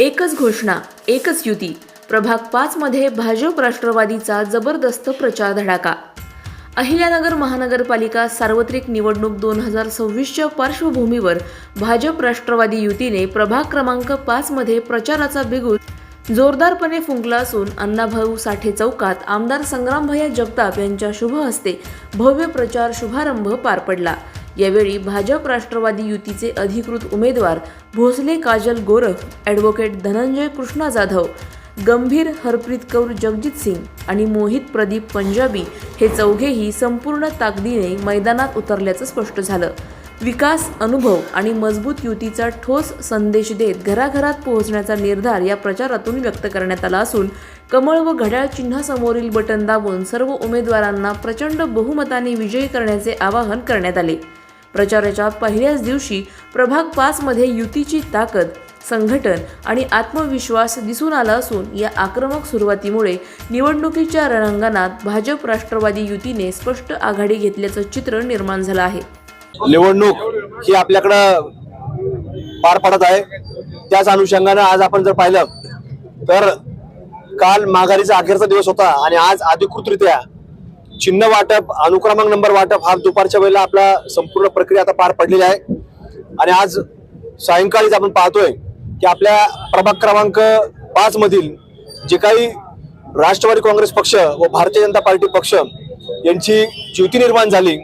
एकच घोषणा एकच युती. प्रभाग पाचमध्ये भाजप राष्ट्रवादीचा जबरदस्त प्रचार धडाका. अहिल्यानगर महानगरपालिका सार्वत्रिक निवडणूक दोन हजार सव्वीसच्या पार्श्वभूमीवर भाजप राष्ट्रवादी युतीने प्रभाग क्रमांक पाचमध्ये प्रचाराचा बिगुल जोरदारपणे फुंकला असून अण्णाभाऊ साठे चौकात आमदार संग्रामभैया जगताप यांच्या शुभ हस्ते भव्य प्रचार शुभारंभ पार पडला. यावेळी भाजप राष्ट्रवादी युतीचे अधिकृत उमेदवार भोसले काजल गोरख ॲडव्होकेट धनंजय कृष्णा जाधव गंभीर हरप्रीत कौर जगजित सिंग आणि मोहित प्रदीप पंजाबी हे चौघेही संपूर्ण ताकदीने मैदानात उतरल्याचं स्पष्ट झालं. विकास अनुभव आणि मजबूत युतीचा ठोस संदेश देत घराघरात पोहोचण्याचा निर्धार या प्रचारातून व्यक्त करण्यात आला असून कमळ व घड्याळ चिन्हासमोरील बटन दाबून सर्व उमेदवारांना प्रचंड बहुमताने विजयी करण्याचे आवाहन करण्यात आले. प्रचाराच्या पहिल्याच दिवशी प्रभाग पाचमध्ये युतीची ताकद संघटन आणि आत्मविश्वास दिसून आला असून या आक्रमक सुरुवातीमुळे निवडणुकीच्या रणांगणात भाजप राष्ट्रवादी युतीने स्पष्ट आघाडी घेतल्याचं चित्र निर्माण झालं आहे. निवडणूक ही आपल्याकडं पार पडत आहे. त्याच अनुषंगानं आज आपण जर पाहिलं तर काल माघारीचा अखेरचा दिवस होता आणि आज अधिकृतरित्या चिन्ह वाटप अनुक्रमांक नंबर वाटप हा दुपारच्या वेळेला आपला संपूर्ण प्रक्रिया आता पार पडलेली आहे. आणि आज सायंकाळीच आपण पाहतोय की आपल्या प्रभाग क्रमांक पाच मधील जे काही राष्ट्रवादी काँग्रेस पक्ष व भारतीय जनता पार्टी पक्ष यांची युती निर्माण झाली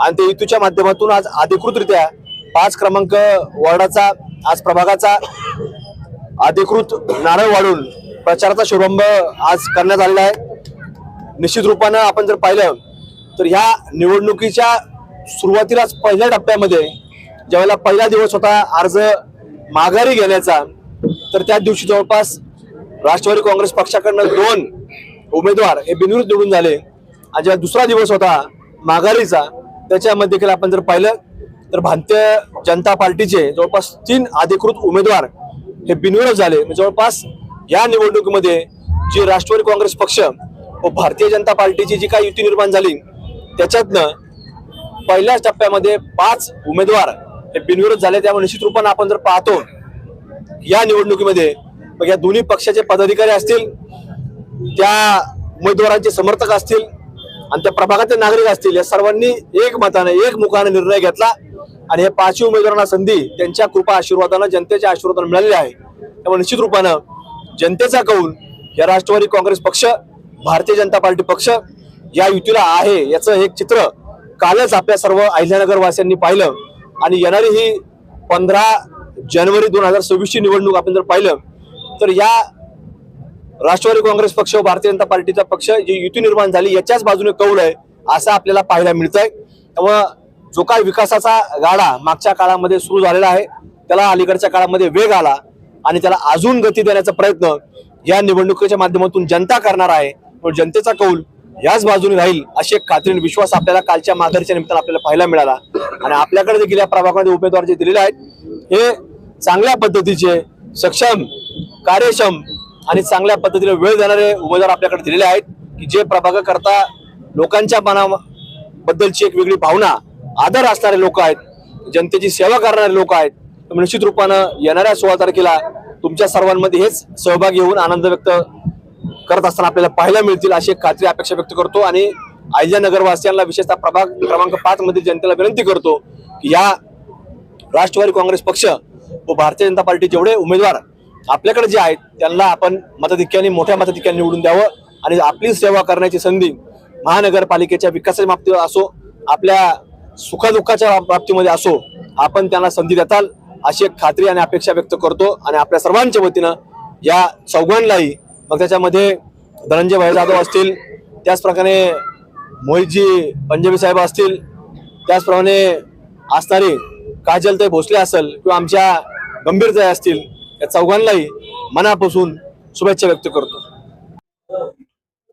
आणि त्या युतीच्या माध्यमातून आज अधिकृतरित्या पाच क्रमांक वॉर्डाचा आज प्रभागाचा अधिकृत नारळ वाढून प्रचाराचा शुभारंभ आज करण्यात आलेला आहे. निश्चित रूपानं आपण जर पाहिलं तर ह्या निवडणुकीच्या सुरुवातीलाच पहिल्या टप्प्यामध्ये ज्यावेळेला पहिला दिवस होता अर्ज माघारी घेण्याचा तर त्या दिवशी जवळपास राष्ट्रवादी काँग्रेस पक्षाकडनं दोन उमेदवार हे बिनविरोध निवडून झाले. आणि जेव्हा दुसरा दिवस होता माघारीचा त्याच्यामध्ये देखील आपण जर पाहिलं तर भारतीय जनता पार्टीचे जवळपास तीन अधिकृत उमेदवार हे बिनविरोध झाले. म्हणजे जवळपास या निवडणुकीमध्ये जे राष्ट्रवादी काँग्रेस पक्ष व भारतीय जनता पार्टीची जी काही युती निर्माण झाली त्याच्यातनं पहिल्याच टप्प्यामध्ये पाच उमेदवार हे बिनविरोध झाले त्यामुळे निश्चित रूपानं आपण जर पाहतो या निवडणुकीमध्ये मग या दोन्ही पक्षाचे पदाधिकारी असतील त्या उमेदवारांचे समर्थक असतील आणि त्या प्रभागातील नागरिक असतील या सर्वांनी एक मताने एक मुखाने निर्णय घेतला. आणि हे पाचही उमेदवारांना संधी त्यांच्या कृपा आशीर्वादानं जनतेच्या आशीर्वादानं मिळालेले आहे. त्यामुळे निश्चित रूपानं जनतेचा कौल या राष्ट्रवादी काँग्रेस पक्ष भारतीय जनता पार्टी पक्ष या युतीला आहे याचं एक चित्र कालच आपल्या सर्व अहिल्यानगरवासियांनी पाहिलं. आणि येणारी ही पंधरा जानेवारी दोन हजार सव्वीसची निवडणूक आपण जर पाहिलं तर या राष्ट्रवादी काँग्रेस पक्ष व भारतीय जनता पार्टीचा पक्ष जी युती निर्माण झाली याच्याच बाजूने कौल आहे असं आपल्याला पाहायला मिळतंय. त्यामुळं जो काय विकासाचा गाडा मागच्या काळामध्ये सुरू झालेला आहे त्याला अलीकडच्या काळामध्ये वेग आला आणि त्याला अजून गती देण्याचा प्रयत्न या निवडणुकीच्या माध्यमातून जनता करणार आहे पण जनतेचा कौल याच बाजूने राहील अशी एक खात्री विश्वास आपल्याला कालच्या माघारीच्या निमित्तानं आपल्याला पाहायला मिळाला. आणि आपल्याकडे देखील या प्रभागामध्ये उमेदवार जे दिलेले आहेत हे चांगल्या पद्धतीचे सक्षम कार्यक्षम आणि चांगल्या पद्धतीने वेळ देणारे उमेदवार आपल्याकडे दिलेले आहेत की जे प्रभागाकरता लोकांच्या मनाबद्दलची एक वेगळी भावना आदर असणारे लोक आहेत जनतेची सेवा करणारे लोक आहेत निश्चित रूपानं येणाऱ्या सोळा तारखेला तुमच्या सर्वांमध्ये हेच सहभागी होऊन आनंद व्यक्त करत असताना आपल्याला पाहायला मिळतील अशी एक खात्री अपेक्षा व्यक्त करतो आणि आयजा नगरवासियांना विशेषतः प्रभाग क्रमांक पाच मध्ये जनतेला विनंती करतो की या राष्ट्रवादी काँग्रेस पक्ष व भारतीय जनता पार्टी जेवढे उमेदवार आपल्याकडे जे आहेत त्यांना आपण मताधिक्याने मोठ्या मताधिक्याने निवडून द्यावं आणि आपली सेवा करण्याची संधी महानगरपालिकेच्या विकासाच्या बाबतीत असो आपल्या सुखदुःखाच्या बाबतीमध्ये असो आपण त्यांना संधी देताल अशी एक खात्री आणि अपेक्षा व्यक्त करतो आणि आपल्या सर्वांच्या वतीनं या चौघांनाही मग त्याच्यामध्ये धनंजय भाई जाधव असतील त्याचप्रकारे मोहितजी पंजाबी साहेब असतील त्याचप्रमाणे असणारे काजलताई भोसले असेल किंवा आमच्या गंभीरताई असतील या चौघांनाही मनापासून शुभेच्छा व्यक्त करतो.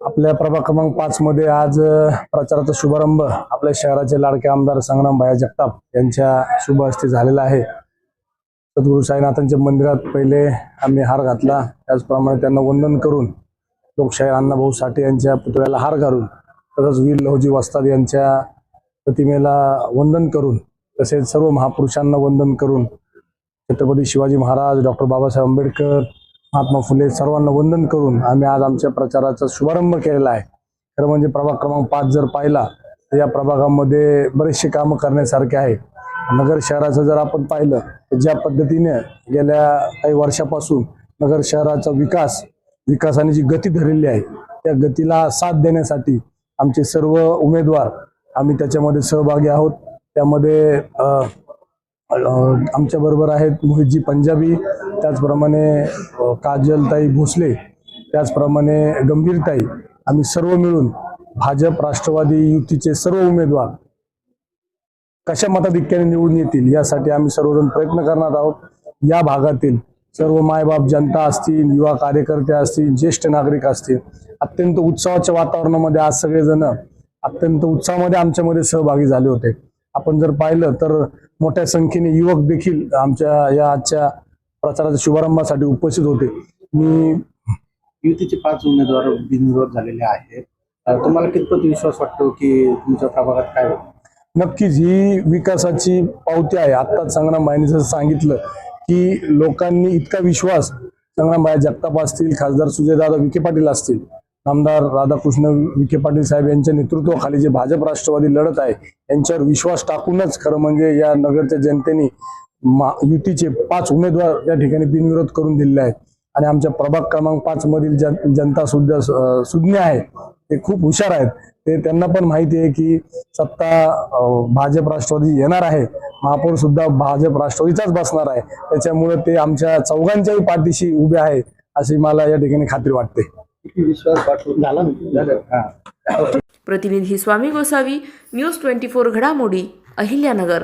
आपल्या प्रभाग क्रमांक पाच मध्ये आज प्रचाराचा शुभारंभ आपल्या शहराचे लाडके आमदार संग्राम भाया जगताप यांच्या शुभ हस्ते झालेला आहे. सद्गुरू साईनाथांच्या मंदिरात पहिले आम्ही हार घातला. त्याचप्रमाणे त्यांना वंदन करून लोकशाही अण्णाभाऊ साठे यांच्या पुतळ्याला हार घालून तसंच वीर लहोजी वस्ताद यांच्या प्रतिमेला वंदन करून तसेच सर्व महापुरुषांना वंदन करून छत्रपती शिवाजी महाराज डॉक्टर बाबासाहेब आंबेडकर महात्मा फुले सर्वांना वंदन करून आम्ही आज आमच्या प्रचाराचा शुभारंभ केलेला आहे. खरं म्हणजे प्रभाग क्रमांक पाच जर पाहिला तर या प्रभागामध्ये बरेचसे कामं करण्यासारखे आहे. नगर शहराचं जर आपण पाहिलं तर ज्या पद्धतीने गेल्या काही वर्षापासून नगर शहराचा विकास विकासाने जी गती धरलेली आहे त्या गतीला साथ देण्यासाठी आमचे सर्व उमेदवार आम्ही त्याच्यामध्ये सहभागी आहोत. त्यामध्ये आमच्याबरोबर आहेत मोहितजी पंजाबी त्याचप्रमाणे काजलताई भोसले त्याचप्रमाणे गंभीरताई. आम्ही सर्व मिळून भाजप राष्ट्रवादी युतीचे सर्व उमेदवार कशा मताधिक्याने निवडून येतील यासाठी आम्ही सर्वजण प्रयत्न करणार आहोत. या भागातील सर्व मायबाप जनता असतील युवा कार्यकर्ते असतील ज्येष्ठ नागरिक असतील अत्यंत उत्सवाच्या वातावरणामध्ये आज सगळेजण अत्यंत उत्साहामध्ये आमच्यामध्ये सहभागी झाले होते. आपण जर पाहिलं तर मोठ्या संख्येने युवक देखील आमच्या या आजच्या प्रचाराच्या शुभारंभासाठी उपस्थित होते. मी युतीचे पाच उमेदवार बिनविरोध झालेले आहेत. तुम्हाला कितपत विश्वास वाटतो की तुमच्या प्रभागात काय होईल? नक्कीच ही विकासाची पावती आहे. आत्ताच चांगला मायने जसं सांगितलं की लोकांनी इतका विश्वास चांगला माया जगताप असतील खासदार सुजयदादा विखे पाटील असतील आमदार राधाकृष्ण विखे पाटील साहेब यांच्या नेतृत्वाखाली जे भाजप राष्ट्रवादी लढत आहे यांच्यावर विश्वास टाकूनच खरं म्हणजे या नगरच्या जनतेने युतीचे पाच उमेदवार या ठिकाणी बिनविरोध करून दिलेले आहेत. आणि आमच्या प्रभाग क्रमांक पाच मधील जन जनता सुद्धा सुज्ञ आहे ते खूप हुशार आहेत. ते त्यांना पण माहिती आहे की सत्ता भाजप राष्ट्रवादी येणार आहे. महापौर सुद्धा भाजप राष्ट्रवादीचाच बसणार आहे. त्याच्यामुळे ते आमच्या चौघांच्याही पाठीशी उभे आहे अशी मला या ठिकाणी खात्री वाटते. हा. प्रतिनिधी Swami Gosavi news twenty four घडामोडी अहिल्यानगर.